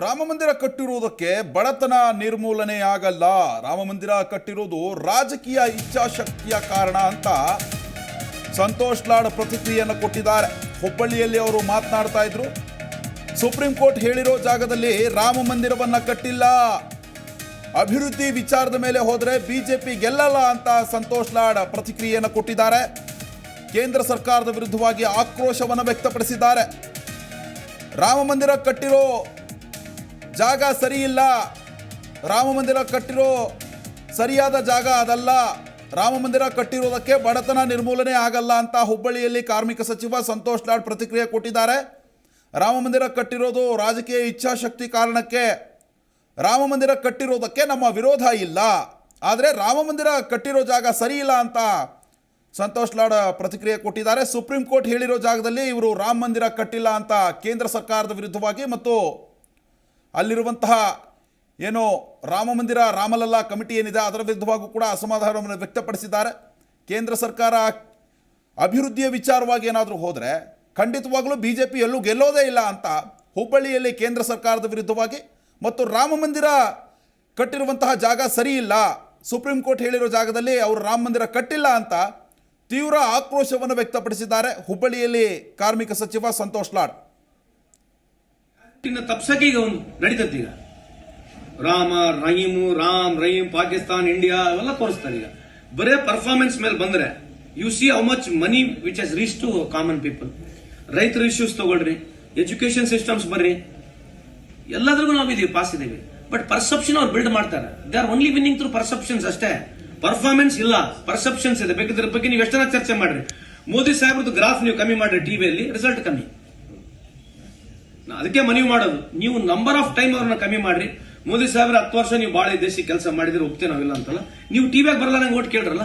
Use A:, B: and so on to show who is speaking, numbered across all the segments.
A: ರಾಮ ಮಂದಿರ ಕಟ್ಟಿರುವುದಕ್ಕೆ ಬಡತನ ನಿರ್ಮೂಲನೆ ಆಗಲ್ಲ ರಾಮ ಮಂದಿರ ಕಟ್ಟಿರುವುದು ರಾಜಕೀಯ ಇಚ್ಛಾಶಕ್ತಿಯ ಕಾರಣ ಅಂತ ಸಂತೋಷ್ ಲಾಡ್ ಪ್ರತಿಕ್ರಿಯೆಯನ್ನು ಕೊಟ್ಟಿದ್ದಾರೆ. ಹುಬ್ಬಳ್ಳಿಯಲ್ಲಿ ಅವರು ಮಾತನಾಡ್ತಾ ಇದ್ರು. ಸುಪ್ರೀಂ ಕೋರ್ಟ್ ಹೇಳಿರೋ ಜಾಗದಲ್ಲಿ ರಾಮ ಮಂದಿರವನ್ನು ಕಟ್ಟಿಲ್ಲ. ಅಭಿವೃದ್ಧಿ ವಿಚಾರದ ಮೇಲೆ ಹೋದರೆ ಬಿಜೆಪಿ ಗೆಲ್ಲಲ್ಲ ಅಂತ ಸಂತೋಷ್ ಲಾಡ್ ಪ್ರತಿಕ್ರಿಯೆಯನ್ನು ಕೊಟ್ಟಿದ್ದಾರೆ. ಕೇಂದ್ರ ಸರ್ಕಾರದ ವಿರುದ್ಧವಾಗಿ ಆಕ್ರೋಶವನ್ನು ವ್ಯಕ್ತಪಡಿಸಿದ್ದಾರೆ. ರಾಮ ಮಂದಿರ ಕಟ್ಟಿರೋ ಜಾಗ ಸರಿ ಇಲ್ಲ ರಾಮ ಮಂದಿರ ಕಟ್ಟಿರೋ ಸರಿಯಾದ ಜಾಗ ಅದಲ್ಲ. ರಾಮ ಮಂದಿರ ಕಟ್ಟಿರೋದಕ್ಕೆ ಬಡತನ ನಿರ್ಮೂಲನೆ ಆಗಲ್ಲ ಅಂತ ಹುಬ್ಬಳ್ಳಿಯಲ್ಲಿ ಕಾರ್ಮಿಕ ಸಚಿವ ಸಂತೋಷ್ ಲಾಡ್ ಪ್ರತಿಕ್ರಿಯೆ ಕೊಟ್ಟಿದ್ದಾರೆ. ರಾಮ ಮಂದಿರ ಕಟ್ಟಿರೋದು ರಾಜಕೀಯ ಇಚ್ಛಾಶಕ್ತಿ ಕಾರಣಕ್ಕೆ. ರಾಮ ಮಂದಿರ ಕಟ್ಟಿರೋದಕ್ಕೆ ನಮ್ಮ ವಿರೋಧ ಇಲ್ಲ. ಆದರೆ ರಾಮ ಮಂದಿರ ಕಟ್ಟಿರೋ ಜಾಗ ಸರಿ ಇಲ್ಲ ಅಂತ ಸಂತೋಷ್ ಲಾಡ್ ಪ್ರತಿಕ್ರಿಯೆ ಕೊಟ್ಟಿದ್ದಾರೆ. ಸುಪ್ರೀಂ ಕೋರ್ಟ್ ಹೇಳಿರೋ ಜಾಗದಲ್ಲಿ ಇವರು ರಾಮ ಮಂದಿರ ಕಟ್ಟಿಲ್ಲ ಅಂತ ಕೇಂದ್ರ ಸರ್ಕಾರದ ವಿರುದ್ಧವಾಗಿ ಮತ್ತು ಅಲ್ಲಿರುವಂತಹ ಏನು ರಾಮ ಮಂದಿರ, ರಾಮಲಲ್ಲಾ ಕಮಿಟಿ ಏನಿದೆ, ಅದರ ವಿರುದ್ಧವಾಗೂ ಕೂಡ ಅಸಮಾಧಾನವನ್ನು ವ್ಯಕ್ತಪಡಿಸಿದ್ದಾರೆ. ಕೇಂದ್ರ ಸರ್ಕಾರ ಅಭಿವೃದ್ಧಿಯ ವಿಚಾರವಾಗಿ ಏನಾದರೂ ಹೋದರೆ ಖಂಡಿತವಾಗಲೂ ಬಿ ಜೆ ಪಿ ಎಲ್ಲೂ ಗೆಲ್ಲೋದೇ ಇಲ್ಲ ಅಂತ ಹುಬ್ಬಳ್ಳಿಯಲ್ಲಿ ಕೇಂದ್ರ ಸರ್ಕಾರದ ವಿರುದ್ಧವಾಗಿ ಮತ್ತು ರಾಮ ಮಂದಿರ ಕಟ್ಟಿರುವಂತಹ ಜಾಗ ಸರಿ ಇಲ್ಲ, ಸುಪ್ರೀಂ ಕೋರ್ಟ್ ಹೇಳಿರೋ ಜಾಗದಲ್ಲಿ ಅವರು ರಾಮ ಮಂದಿರ ಕಟ್ಟಿಲ್ಲ ಅಂತ ತೀವ್ರ ಆಕ್ರೋಶವನ್ನು ವ್ಯಕ್ತಪಡಿಸಿದ್ದಾರೆ ಹುಬ್ಬಳ್ಳಿಯಲ್ಲಿ ಕಾರ್ಮಿಕ ಸಚಿವ ಸಂತೋಷ್ ಲಾಡ್.
B: ತಪ್ಸಕ್ಕೆ ಈಗ ಒಂದು ನಡೀತದೆ ಈಗ. ರಾಮ, ರಹೀಮು, ರಾಮ್, ರಹೀಮ್, ಪಾಕಿಸ್ತಾನ್, ಇಂಡಿಯಾ ಅವೆಲ್ಲ ತೋರಿಸ್ತಾರೆ ಈಗ. ಬರೇ ಪರ್ಫಾರ್ಮೆನ್ಸ್ ಮೇಲೆ ಬಂದ್ರೆ you see how much money which has reach to common people ರೈತರ ಇಶ್ಯೂಸ್ ತಗೊಳ್ರಿ ಎಜುಕೇಶನ್ ಸಿಸ್ಟಮ್ಸ್ ಬರ್ರಿ ಎಲ್ಲದ್ರಿಗೂ ನಾವು ಇದೀವಿ ಪಾಸ್ ಇದೀವಿ. ಬಟ್ ಪರ್ಸೆಪ್ಷನ್ ಅವ್ರು ಬಿಲ್ಡ್ ಮಾಡ್ತಾರೆ. They are only winning through perceptions ಅಷ್ಟೇ. ಪರ್ಫಾರ್ಮೆನ್ಸ್ ಇಲ್ಲ ಪರ್ಸೆಪ್ಷನ್ಸ್ ಇದೆ. ಬೇಕಿದ್ರ ಬಗ್ಗೆ ನೀವು ಎಷ್ಟರ ಚರ್ಚೆ ಮಾಡ್ರಿ. ಮೋದಿ ಸಾಹೇಬ್ರದ್ದು ಗ್ರಾಫ್ ನೀವು ಕಮ್ಮಿ ಮಾಡ್ರಿ ಟಿವಿಯಲ್ಲಿ ರಿಸಲ್ಟ್ ಕಮ್ಮಿ. ಅದಕ್ಕೆ ಮನವಿ ಮಾಡೋದು. ನೀವು ನಂಬರ್ ಆಫ್ ಟೈಮ್ ಅವ್ರನ್ನ ಕಮ್ಮಿ ಮಾಡ್ರಿ. ಮೋದಿ ಸಾಹೇಬ್ರ ಹತ್ತು ವರ್ಷ ನೀವು ಬಾಳ ದೇಶ ಕೆಲಸ ಮಾಡಿದ್ರೆ ಒಪ್ತೇ ನಾವಿಲ್ಲ ಅಂತಲ್ಲ. ನೀವು ಟಿವಿಯಾಗ ಬರಲ್ಲ ನಂಗೆ ಓಟ್ ಕೇಳ್ರಲ್ಲ?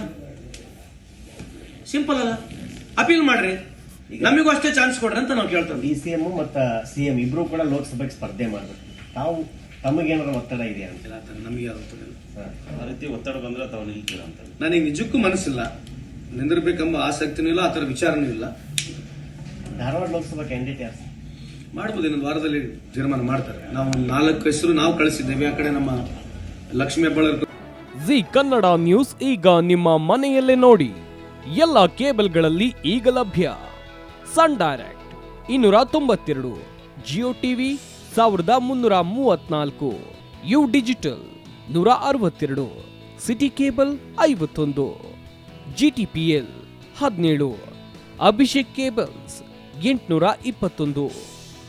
B: ಸಿಂಪಲ್ ಅಲ್ಲ. ಅಪೀಲ್ ಮಾಡ್ರಿ. ನಮಗೂ ಅಷ್ಟೇ ಚಾನ್ಸ್ ಕೊಡ್ರಿ ಅಂತ ನಾವು ಕೇಳ್ತೇವೆ.
C: ಡಿ ಸಿ ಎಂ ಮತ್ತು ಸಿ ಎಂ ಇಬ್ರು ಕೂಡ ಲೋಕಸಭೆಗೆ ಸ್ಪರ್ಧೆ ಮಾಡಬೇಕು. ತಾವು ತಮಗೇನಾರ ಒತ್ತಡ ಇದೆಯಾ ಅಂತ?
B: ನಮಗೆ ಯಾರು ಒತ್ತಡ
C: ಸರ್
D: ಆ ರೀತಿ ಒತ್ತಡ ಬಂದ್ರೆ ತಾವು ನಿಲ್ತೀರ ಅಂತ?
B: ನನಗೆ ನಿಜಕ್ಕೂ ಮನಸ್ಸಿಲ್ಲ. ನಿಂದಿರ್ಬೇಕೆಂಬ ಆಸಕ್ತಿನೂ ಇಲ್ಲ ಆ ಥರ ವಿಚಾರನೂ ಇಲ್ಲ.
C: ಧಾರವಾಡ ಲೋಕಸಭಾ ಕ್ಯಾಂಡಿಡೇಟ್ ಯಾರು?
B: ಮಾಡ್ಬೋದು. ಇನ್ನೊಂದು ವಾರದಲ್ಲಿ ತೀರ್ಮಾನ ಮಾಡ್ತಾರೆ. ನಾವು ನಾಲ್ಕು ಹೆಸರು ನಾವು ಕಳಿಸಿದ್ದೇವೆ. ಆ ಕಡೆ ನಮ್ಮ ಲಕ್ಷ್ಮೀ ಹೆಬ್ಬಾಳರ್
E: ಜಿ ಕನ್ನಡ ನ್ಯೂಸ್ ಈಗ ನಿಮ್ಮ ಮನೆಯಲ್ಲೇ ನೋಡಿ. ಎಲ್ಲ ಕೇಬಲ್ಗಳಲ್ಲಿ ಈಗ ಲಭ್ಯ. ಸನ್ ಡೈರೆಕ್ಟ್ ಇನ್ನೂರ ತೊಂಬತ್ತೆರಡು, ಜಿಯೋ ಟಿವಿ ಸಾವಿರದ ಮುನ್ನೂರ ಮೂವತ್ನಾಲ್ಕು, ಯು ಡಿಜಿಟಲ್ ನೂರ ಅರವತ್ತೆರಡು, ಸಿಟಿ ಕೇಬಲ್ ಐವತ್ತೊಂದು ಜಿ ಟಿ ಪಿ ಎಲ್ ಹದಿನೇಳು, ಅಭಿಷೇಕ್ ಕೇಬಲ್ಸ್ ಎಂಟುನೂರ ಇಪ್ಪತ್ತೊಂದು.